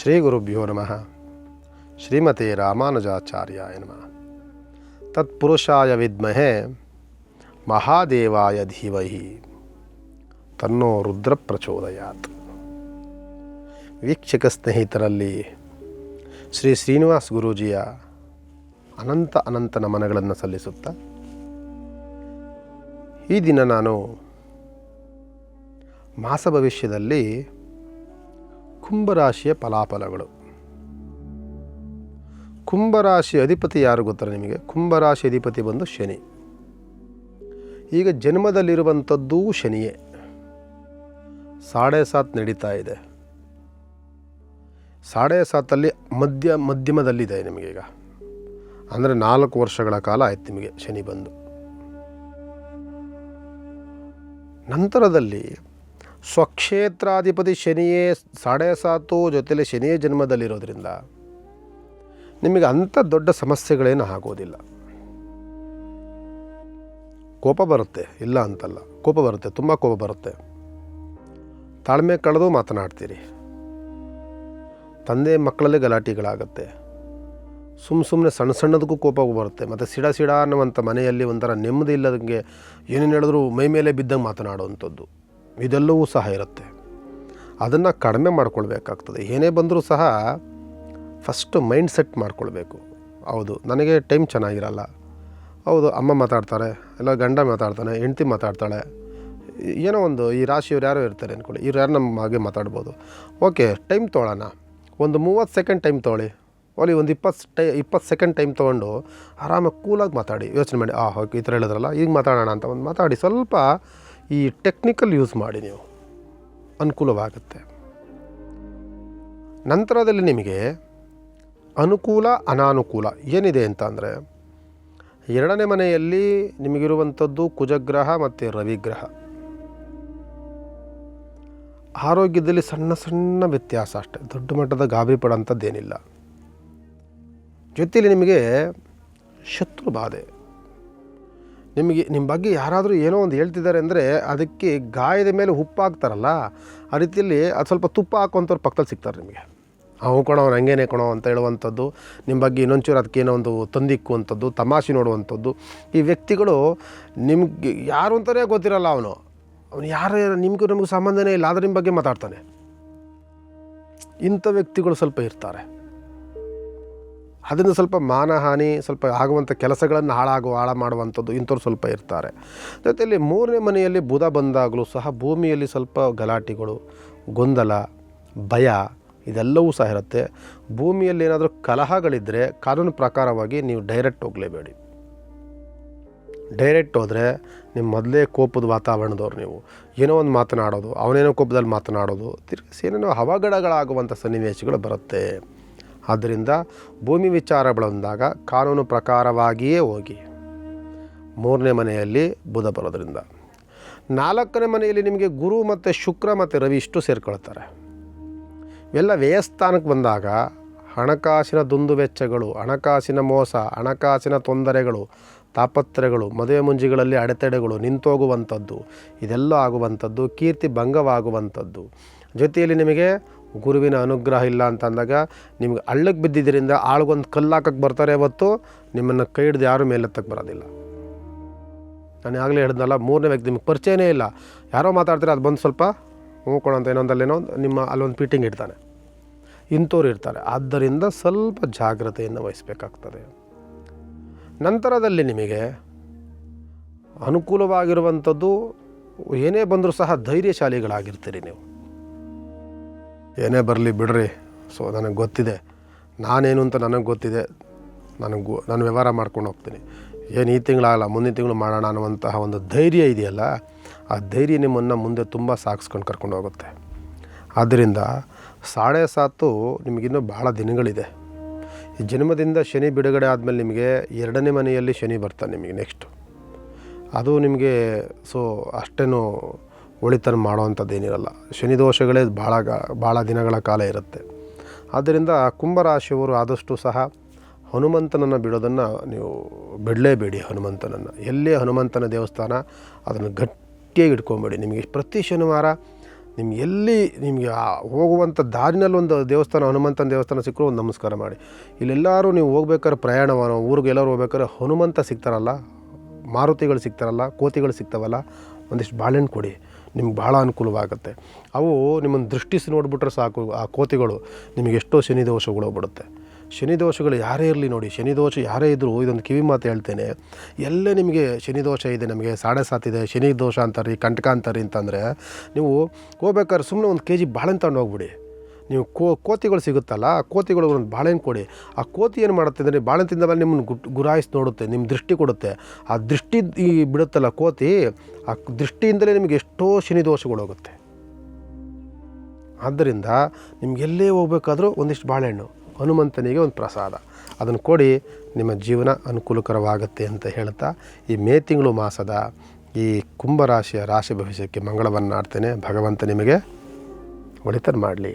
ಶ್ರೀ ಗುರುಭ್ಯೋ ನಮಃ ಶ್ರೀಮತಿ ರಾಮಾನುಜಾಚಾರ್ಯಾಯ ನಮಃ ತತ್ಪುರುಷಾಯ ವಿದ್ಮಹೆ ಮಹಾದೇವಾಯ ಧೀಮಹಿ ತನ್ನೋ ರುದ್ರ ಪ್ರಚೋದಯಾತ್ ವೀಕ್ಷಕ ಸ್ನೇಹಿತರಲ್ಲಿ ಶ್ರೀ ಶ್ರೀನಿವಾಸ್ ಗುರೂಜಿಯ ಅನಂತ ಅನಂತ ನಮನಗಳನ್ನು ಸಲ್ಲಿಸುತ್ತಾ ಈ ದಿನ ನಾನು ಮಾಸ ಭವಿಷ್ಯದಲ್ಲಿ ಕುಂಭರಾಶಿಯ ಫಲಾಫಲಗಳು. ಕುಂಭರಾಶಿ ಅಧಿಪತಿ ಯಾರು ಗೊತ್ತಾರೆ ನಿಮಗೆ? ಕುಂಭರಾಶಿ ಅಧಿಪತಿ ಬಂದು ಶನಿ. ಈಗ ಜನ್ಮದಲ್ಲಿರುವಂಥದ್ದು ಶನಿಯೇ. ಸಾಡೆ ಸಾತ್ ನಡೀತಾ ಇದೆ. ಸಾಡೆ ಸಾತಲ್ಲಿ ಮಧ್ಯ, ಮಧ್ಯಮದಲ್ಲಿದೆ ನಿಮಗೀಗ ಅಂದರೆ ನಾಲ್ಕು ವರ್ಷಗಳ ಕಾಲ ಆಯ್ತು ನಿಮಗೆ ಶನಿ ಬಂದು. ನಂತರದಲ್ಲಿ ಸ್ವಕ್ಷೇತ್ರಾಧಿಪತಿ ಶನಿಯೇ ಸಾಡೆ ಸಾತು ಜೊತೆಲಿ ಶನಿಯೇ ಜನ್ಮದಲ್ಲಿರೋದ್ರಿಂದ ನಿಮಗೆ ಅಂಥ ದೊಡ್ಡ ಸಮಸ್ಯೆಗಳೇನು ಆಗೋದಿಲ್ಲ. ಕೋಪ ಬರುತ್ತೆ, ಇಲ್ಲ ಅಂತಲ್ಲ. ಕೋಪ ಬರುತ್ತೆ, ತುಂಬ ಕೋಪ ಬರುತ್ತೆ. ತಾಳ್ಮೆ ಕಳೆದು ಮಾತನಾಡ್ತೀರಿ. ತಂದೆ ಮಕ್ಕಳಲ್ಲೇ ಗಲಾಟೆಗಳಾಗುತ್ತೆ. ಸುಮ್ಮ ಸುಮ್ಮನೆ ಸಣ್ಣ ಸಣ್ಣದಕ್ಕೂ ಕೋಪ ಬರುತ್ತೆ, ಮತ್ತು ಸಿಡ ಸಿಡ ಅನ್ನುವಂಥ ಮನೆಯಲ್ಲಿ ಒಂಥರ ನೆಮ್ಮದಿ ಇಲ್ಲದಂಗೆ ಏನೇನು ಹೇಳಿದ್ರು ಮೈ ಮೇಲೆ ಬಿದ್ದಂಗೆ ಮಾತನಾಡುವಂಥದ್ದು ಇದೆಲ್ಲವೂ ಸಹ ಇರುತ್ತೆ. ಅದನ್ನು ಕಡಿಮೆ ಮಾಡ್ಕೊಳ್ಬೇಕಾಗ್ತದೆ. ಏನೇ ಬಂದರೂ ಸಹ ಫಸ್ಟ್ ಮೈಂಡ್ ಸೆಟ್ ಮಾಡ್ಕೊಳ್ಬೇಕು. ಹೌದು, ನನಗೆ ಟೈಮ್ ಚೆನ್ನಾಗಿರಲ್ಲ. ಹೌದು, ಅಮ್ಮ ಮಾತಾಡ್ತಾರೆ, ಇಲ್ಲ ಗಂಡ ಮಾತಾಡ್ತಾನೆ, ಹೆಂಡ್ತಿ ಮಾತಾಡ್ತಾಳೆ. ಏನೋ ಒಂದು ಈ ರಾಶಿಯವ್ರು ಯಾರೋ ಇರ್ತಾರೆ ಅಂದ್ಕೊಳ್ಳಿ ಇವ್ರು ಯಾರು ನಮ್ಮ ಹಾಗೆ ಮಾತಾಡ್ಬೋದು. ಓಕೆ ಟೈಮ್ ತೊಗೊಳ್ಳೋಣ ಒಂದು ಮೂವತ್ತು ಸೆಕೆಂಡ್ ಟೈಮ್ ತೊಗೊಳ್ಳಿ ಒಲಿ ಒಂದು ಇಪ್ಪತ್ತು ಟೈ, ಇಪ್ಪತ್ತು ಸೆಕೆಂಡ್ ಟೈಮ್ ತೊಗೊಂಡು ಆರಾಮಾಗಿ ಕೂಲಾಗಿ ಮಾತಾಡಿ. ಯೋಚನೆ ಮಾಡಿ ಆ ಓಕೆ, ಈ ಥರ ಹೇಳಿದ್ರಲ್ಲ, ಈಗ ಮಾತಾಡೋಣ ಅಂತ ಒಂದು ಮಾತಾಡಿ. ಸ್ವಲ್ಪ ಈ ಟೆಕ್ನಿಕಲ್ ಯೂಸ್ ಮಾಡಿ ನೀವು. ಅನುಕೂಲವಾಗುತ್ತೆ. ನಂತರದಲ್ಲಿ ನಿಮಗೆ ಅನುಕೂಲ, ಅನಾನುಕೂಲ ಏನಿದೆ ಅಂತ ಅಂದರೆ, ಎರಡನೇ ಮನೆಯಲ್ಲಿ ನಿಮಗಿರುವಂಥದ್ದು ಕುಜಗ್ರಹ ಮತ್ತು ರವಿಗ್ರಹ. ಆರೋಗ್ಯದಲ್ಲಿ ಸಣ್ಣ ಸಣ್ಣ ವ್ಯತ್ಯಾಸ ಅಷ್ಟೆ, ದೊಡ್ಡ ಮಟ್ಟದ ಗಾಬರಿ ಪಡೋಂಥದ್ದೇನಿಲ್ಲ ಜೊತೆಯಲ್ಲಿ ನಿಮಗೆ ಶತ್ರು ಬಾಧೆ ನಿಮಗೆ ನಿಮ್ಮ ಬಗ್ಗೆ ಯಾರಾದರೂ ಏನೋ ಒಂದು ಹೇಳ್ತಿದ್ದಾರೆ ಅಂದರೆ ಅದಕ್ಕೆ ಗಾಯದ ಮೇಲೆ ಉಪ್ಪು ಹಾಕ್ತಾರಲ್ಲ ಆ ರೀತಿಯಲ್ಲಿ ಅದು ಸ್ವಲ್ಪ ತುಪ್ಪ ಹಾಕುವಂಥವ್ರು ಪಕ್ಕದಲ್ಲಿ ಸಿಗ್ತಾರೆ ನಿಮಗೆ. ಅವು ಕೊಣೋ ಅವ್ನು ಹಂಗೇನೆ ಕೊಣೋ ಅಂತ ಹೇಳುವಂಥದ್ದು, ನಿಮ್ಮ ಬಗ್ಗೆ ಇನ್ನೊಂಚೂರು ಏನೋ ಒಂದು ತಂದಿಕ್ಕುವಂಥದ್ದು ತಮಾಷೆ ನೋಡುವಂಥದ್ದು. ಈ ವ್ಯಕ್ತಿಗಳು ನಿಮ್ಗೆ ಯಾರು ಅಂತಲೇ ಗೊತ್ತಿರಲ್ಲ ಅವನು. ಅವನು ಯಾರು ನಿಮಗೂ ನಮಗೂ ಸಂಬಂಧನೇ ಇಲ್ಲ, ಆದರೆ ನಿಮ್ಮ ಬಗ್ಗೆ ಮಾತಾಡ್ತಾನೆ. ಇಂಥ ವ್ಯಕ್ತಿಗಳು ಸ್ವಲ್ಪ ಇರ್ತಾರೆ. ಅದರಿಂದ ಸ್ವಲ್ಪ ಮಾನಹಾನಿ, ಸ್ವಲ್ಪ ಆಗುವಂಥ ಕೆಲಸಗಳನ್ನು ಹಾಳಾಗುವ ಹಾಳು ಮಾಡುವಂಥದ್ದು ಇಂಥವ್ರು ಸ್ವಲ್ಪ ಇರ್ತಾರೆ. ಜೊತೆಯಲ್ಲಿ ಮೂರನೇ ಮನೆಯಲ್ಲಿ ಬುಧ ಬಂದಾಗಲೂ ಸಹ ಭೂಮಿಯಲ್ಲಿ ಸ್ವಲ್ಪ ಗಲಾಟೆಗಳು, ಗೊಂದಲ, ಭಯ ಇದೆಲ್ಲವೂ ಸಹ ಇರುತ್ತೆ. ಭೂಮಿಯಲ್ಲಿ ಏನಾದರೂ ಕಲಹಗಳಿದ್ದರೆ ಕಾನೂನು ಪ್ರಕಾರವಾಗಿ ನೀವು ಡೈರೆಕ್ಟ್ ಹೋಗಲೇಬೇಡಿ. ಡೈರೆಕ್ಟ್ ಹೋದರೆ ನಿಮ್ಮ ಮೊದಲೇ ಕೋಪದ ವಾತಾವರಣದವ್ರು ನೀವು. ಏನೋ ಒಂದು ಮಾತನಾಡೋದು, ಅವನೇನೋ ಕೋಪದಲ್ಲಿ ಮಾತನಾಡೋದು, ತಿರ್ಗಿಸಿ ಏನೇನೋ ಅವಘಡಗಳಾಗುವಂಥ ಸನ್ನಿವೇಶಗಳು ಬರುತ್ತೆ. ಆದ್ದರಿಂದ ಭೂಮಿ ವಿಚಾರ ಬಂದಾಗ ಕಾನೂನು ಪ್ರಕಾರವಾಗಿಯೇ ಹೋಗಿ. ಮೂರನೇ ಮನೆಯಲ್ಲಿ ಬುಧ ಬರೋದರಿಂದ. ನಾಲ್ಕನೇ ಮನೆಯಲ್ಲಿ ನಿಮಗೆ ಗುರು ಮತ್ತು ಶುಕ್ರ ಮತ್ತು ರವಿ ಇಷ್ಟು ಸೇರ್ಕೊಳ್ತಾರೆ. ಇವೆಲ್ಲ ವ್ಯಯಸ್ಥಾನಕ್ಕೆ ಬಂದಾಗ ಹಣಕಾಸಿನ ದುಂದು ವೆಚ್ಚಗಳು, ಹಣಕಾಸಿನ ಮೋಸ, ಹಣಕಾಸಿನ ತೊಂದರೆಗಳು ತಾಪತ್ರಗಳು ಮದುವೆ ಮುಂಜಿಗಳಲ್ಲಿ ಅಡೆತಡೆಗಳು ನಿಂತೋಗುವಂಥದ್ದು, ಇದೆಲ್ಲ ಆಗುವಂಥದ್ದು, ಕೀರ್ತಿ ಭಂಗವಾಗುವಂಥದ್ದು. ಜೊತೆಯಲ್ಲಿ ನಿಮಗೆ ಗುರುವಿನ ಅನುಗ್ರಹ ಇಲ್ಲ ಅಂತ ಅಂದಾಗ ನಿಮ್ಗೆ ಹಳ್ಳಕ್ಕೆ ಬಿದ್ದಿದ್ದರಿಂದ ಆಳ್ಗೊಂದು ಕಲ್ಲು ಹಾಕಕ್ಕೆ ಬರ್ತಾರೆ ಹೊತ್ತು ನಿಮ್ಮನ್ನು ಕೈ ಹಿಡ್ದು ಯಾರೂ ಮೇಲೆತ್ತಕ್ಕೆ ಬರೋದಿಲ್ಲ. ನಾನು ಆಗಲೇ ಹೇಳಿದ್ನಲ್ಲ ಮೂರನೇ ವ್ಯಕ್ತಿ ನಿಮ್ಗೆ ಪರಿಚಯನೇ ಇಲ್ಲ. ಯಾರೋ ಮಾತಾಡ್ತಾರೆ ಅದು ಬಂದು ಸ್ವಲ್ಪ ಹೂಕೊಳ ಅಂತ ಏನೊಂದಲ್ಲೇನೋ ನಿಮ್ಮ ಅಲ್ಲೊಂದು ಪೀಟಿಂಗ್ ಇಡ್ತಾನೆ. ಇಂಥವ್ರು ಇರ್ತಾರೆ. ಆದ್ದರಿಂದ ಸ್ವಲ್ಪ ಜಾಗ್ರತೆಯನ್ನು ವಹಿಸಬೇಕಾಗ್ತದೆ. ನಂತರದಲ್ಲಿ ನಿಮಗೆ ಅನುಕೂಲವಾಗಿರುವಂಥದ್ದು ಏನೇ ಬಂದರೂ ಸಹ ಧೈರ್ಯಶಾಲಿಗಳಾಗಿರ್ತೀರಿ ನೀವು. ಏನೇ ಬರಲಿ ಬಿಡ್ರಿ. ಸೊ ನನಗೆ ಗೊತ್ತಿದೆ. ನಾನೇನು ಅಂತ ನನಗೆ ಗೊತ್ತಿದೆ. ನನಗೆ ನಾನು ವ್ಯವಹಾರ ಮಾಡ್ಕೊಂಡು ಹೋಗ್ತೀನಿ. ಏನು ಈ ತಿಂಗಳಾಗಲ್ಲ, ಮುಂದಿನ ತಿಂಗಳು ಮಾಡೋಣ ಅನ್ನುವಂತಹ ಒಂದು ಧೈರ್ಯ ಇದೆಯಲ್ಲ, ಆ ಧೈರ್ಯ ನಿಮ್ಮನ್ನು ಮುಂದೆ ತುಂಬ ಸಾಗಿಸ್ಕೊಂಡು ಕರ್ಕೊಂಡು ಹೋಗುತ್ತೆ. ಆದ್ದರಿಂದ ಸಾಳೆ ಸಾತು ನಿಮಗಿನ್ನೂ ಭಾಳ ದಿನಗಳಿದೆ. ಈ ಜನ್ಮದಿಂದ ಶನಿ ಬಿಡುಗಡೆ ಆದಮೇಲೆ ನಿಮಗೆ ಎರಡನೇ ಮನೆಯಲ್ಲಿ ಶನಿ ಬರ್ತಾನೆ ನಿಮಗೆ ನೆಕ್ಸ್ಟು ಅದು ನಿಮಗೆ ಸೊ ಅಷ್ಟೇನು ಒಳಿತನ ಮಾಡೋವಂಥದ್ದು ಏನಿರಲ್ಲ ಶನಿ ದೋಷಗಳೇ ಭಾಳ ಭಾಳ ದಿನಗಳ ಕಾಲ ಇರುತ್ತೆ. ಆದ್ದರಿಂದ ಕುಂಭರಾಶಿಯವರು ಆದಷ್ಟು ಸಹ ಹನುಮಂತನನ್ನು ಬಿಡೋದನ್ನು ನೀವು ಬಿಡಲೇಬೇಡಿ ಹನುಮಂತನನ್ನು. ಎಲ್ಲೇ ಹನುಮಂತನ ದೇವಸ್ಥಾನ, ಅದನ್ನು ಗಟ್ಟಿಯಾಗಿ ಇಟ್ಕೊಂಬೇಡಿ. ನಿಮಗೆ ಪ್ರತಿ ಶನಿವಾರ ನಿಮ್ಗೆ ಎಲ್ಲಿ ನಿಮಗೆ ಹೋಗುವಂಥ ದಾರಿನಲ್ಲಿ ಒಂದು ದೇವಸ್ಥಾನ, ಹನುಮಂತನ ದೇವಸ್ಥಾನ ಸಿಕ್ಕರು ಒಂದು ನಮಸ್ಕಾರ ಮಾಡಿ. ಇಲ್ಲೆಲ್ಲರೂ ನೀವು ಹೋಗ್ಬೇಕಾದ್ರೆ ಪ್ರಯಾಣವನ್ನು ಊರಿಗೆ ಎಲ್ಲರೂ ಹೋಗ್ಬೇಕಾದ್ರೆ ಹನುಮಂತ ಸಿಗ್ತಾರಲ್ಲ, ಮಾರುತಿಗಳು ಸಿಗ್ತಾರಲ್ಲ, ಕೋತಿಗಳು ಸಿಗ್ತಾವಲ್ಲ, ಒಂದಿಷ್ಟು ಬಾಳೆಹಣ್ಣು ಕೊಡಿ. ನಿಮ್ಗೆ ಭಾಳ ಅನುಕೂಲವಾಗುತ್ತೆ. ಅವು ನಿಮ್ಮನ್ನು ದೃಷ್ಟಿಸಿ ನೋಡಿಬಿಟ್ರೆ ಸಾಕು, ಆ ಕೋತಿಗಳು ನಿಮಗೆ ಎಷ್ಟೋ ಶನಿ ದೋಷಗಳು ಹೋಗ್ಬಿಡುತ್ತೆ. ಶನಿ ದೋಷಗಳು ಯಾರೇ ಇರಲಿ ನೋಡಿ, ಶನಿ ದೋಷ ಯಾರೇ ಇದ್ದರೂ ಇದೊಂದು ಕಿವಿ ಮಾತು ಹೇಳ್ತೇನೆ, ಎಲ್ಲೇ ನಿಮಗೆ ಶನಿ ದೋಷ ಇದೆ, ನಮಗೆ ಸಾಡೆ ಸಾತಿದೆ ಶನಿ ದೋಷ ಅಂತಾರೆ ಕಂಟಕ ಅಂತಾರೆ ಅಂತಂದರೆ, ನೀವು ಹೋಗ್ಬೇಕಾದ್ರೆ ಸುಮ್ಮನೆ ಒಂದು ಕೆ ಜಿ ಬಾಳೆಹಣ್ಣು ತಗೊಂಡು ಹೋಗ್ಬಿಡಿ. ನೀವು ಕೋ, ಕೋತಿಗಳು ಸಿಗುತ್ತಲ್ಲ, ಆ ಕೋತಿಗಳು ಒಂದು ಬಾಳೆಹಣ್ಣು ಕೊಡಿ. ಆ ಕೋತಿ ಏನು ಮಾಡುತ್ತೆ ಅಂದರೆ, ಬಾಳೆಹಣ್ಣು ತಿಂದ ಮೇಲೆ ನಿಮ್ಮನ್ನು ಗುಟ್, ಗುರಾಯಿಸಿ ನೋಡುತ್ತೆ ನಿಮ್ಮ ದೃಷ್ಟಿ ಕೊಡುತ್ತೆ. ಆ ದೃಷ್ಟಿ ಈ ಬಿಡುತ್ತಲ್ಲ ಕೋತಿ, ಆ ದೃಷ್ಟಿಯಿಂದಲೇ ನಿಮಗೆ ಎಷ್ಟೋ ಶನಿ ದೋಷಗಳು ಹೋಗುತ್ತೆ. ಆದ್ದರಿಂದ ನಿಮ್ಗೆ ಎಲ್ಲೇ ಹೋಗ್ಬೇಕಾದ್ರೂ ಒಂದಿಷ್ಟು ಬಾಳೆಹಣ್ಣು, ಹನುಮಂತನಿಗೆ ಒಂದು ಪ್ರಸಾದ. ಅದನ್ನು ಕೊಡಿ, ನಿಮ್ಮ ಜೀವನ ಅನುಕೂಲಕರವಾಗುತ್ತೆ ಅಂತ ಹೇಳ್ತಾ ಈ ಮೇ ತಿಂಗಳು ಮಾಸದ ಈ ಕುಂಭರಾಶಿಯ ರಾಶಿ ಭವಿಷ್ಯಕ್ಕೆ ಮಂಗಳವನ್ನು ಆಡ್ತೇನೆ. ಭಗವಂತ ನಿಮಗೆ ಒಳಿತನ ಮಾಡಲಿ.